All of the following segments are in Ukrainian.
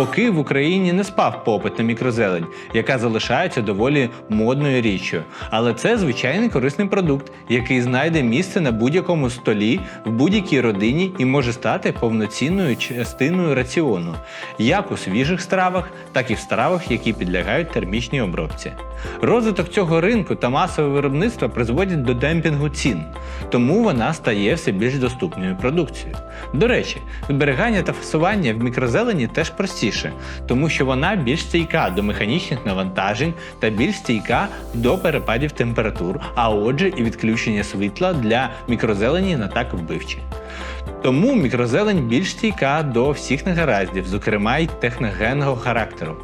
Поки в Україні не спав попит на мікрозелень, яка залишається доволі модною річчю. Але це звичайний корисний продукт, який знайде місце на будь-якому столі, в будь-якій родині і може стати повноцінною частиною раціону, як у свіжих стравах, так і в стравах, які підлягають термічній обробці. Розвиток цього ринку та масове виробництво призводять до демпінгу цін, тому вона стає все більш доступною продукцією. До речі, зберігання та фасування в мікрозелені теж простіше, тому що вона більш стійка до механічних навантажень та більш стійка до перепадів температур, а отже, і відключення світла для мікрозелені не так вбивчі. Тому мікрозелень більш стійка до всіх негараздів, зокрема й техногенного характеру,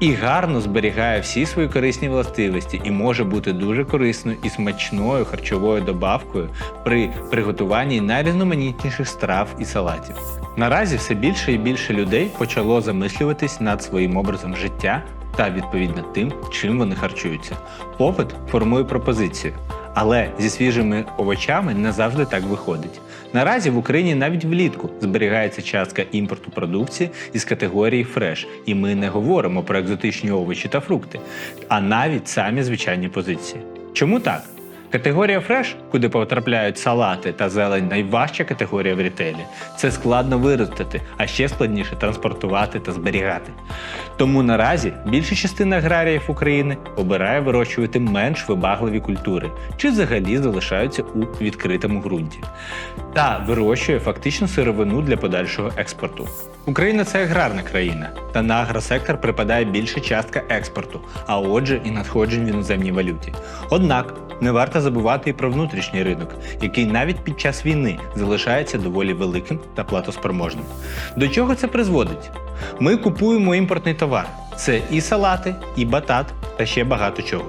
і гарно зберігає всі свої корисні властивості і може бути дуже корисною і смачною харчовою добавкою при приготуванні найрізноманітніших страв і салатів. Наразі все більше і більше людей почало замислюватись над своїм образом життя та відповідно тим, чим вони харчуються. Попит формує пропозицію. Але зі свіжими овочами не завжди так виходить. Наразі в Україні навіть влітку зберігається частка імпорту продукції із категорії фреш, і ми не говоримо про екзотичні овочі та фрукти, а навіть самі звичайні позиції. Чому так? Категорія фреш, куди потрапляють салати та зелень, найважча категорія в рітейлі. Це складно виростити, а ще складніше транспортувати та зберігати. Тому наразі більша частина аграріїв України обирає вирощувати менш вибагливі культури чи взагалі залишаються у відкритому ґрунті та вирощує фактично сировину для подальшого експорту. Україна це аграрна країна, та на агросектор припадає більша частка експорту, а отже, і надходжень в іноземній валюті. Однак не варто забувати і про внутрішній ринок, який навіть під час війни залишається доволі великим та платоспроможним. До чого це призводить? Ми купуємо імпортний товар. Це і салати, і батат та ще багато чого.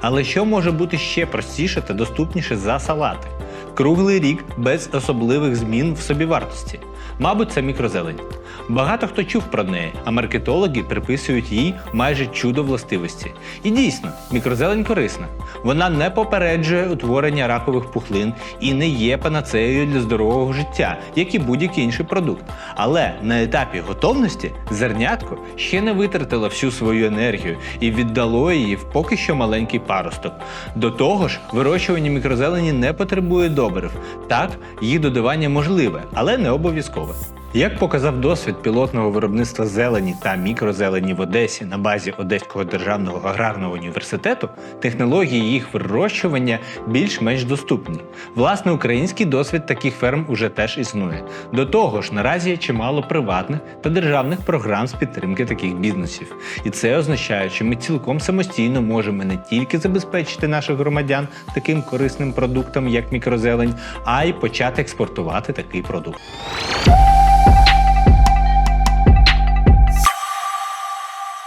Але що може бути ще простіше та доступніше за салати? Круглий рік без особливих змін в собівартості. Мабуть, це мікрозелень. Багато хто чув про неї, а маркетологи приписують їй майже чудо властивості. І дійсно, мікрозелень корисна. Вона не попереджує утворення ракових пухлин і не є панацеєю для здорового життя, як і будь-який інший продукт. Але на етапі готовності зернятко ще не витратило всю свою енергію і віддало її в поки що маленький паросток. До того ж, вирощування мікрозелені не потребує добрив. Так, їх додавання можливе, але не with. Як показав досвід пілотного виробництва зелені та мікрозелені в Одесі на базі Одеського державного аграрного університету, технології їх вирощування більш-менш доступні. Власне, український досвід таких ферм уже теж існує. До того ж, наразі є чимало приватних та державних програм з підтримки таких бізнесів. І це означає, що ми цілком самостійно можемо не тільки забезпечити наших громадян таким корисним продуктом, як мікрозелень, а й почати експортувати такий продукт.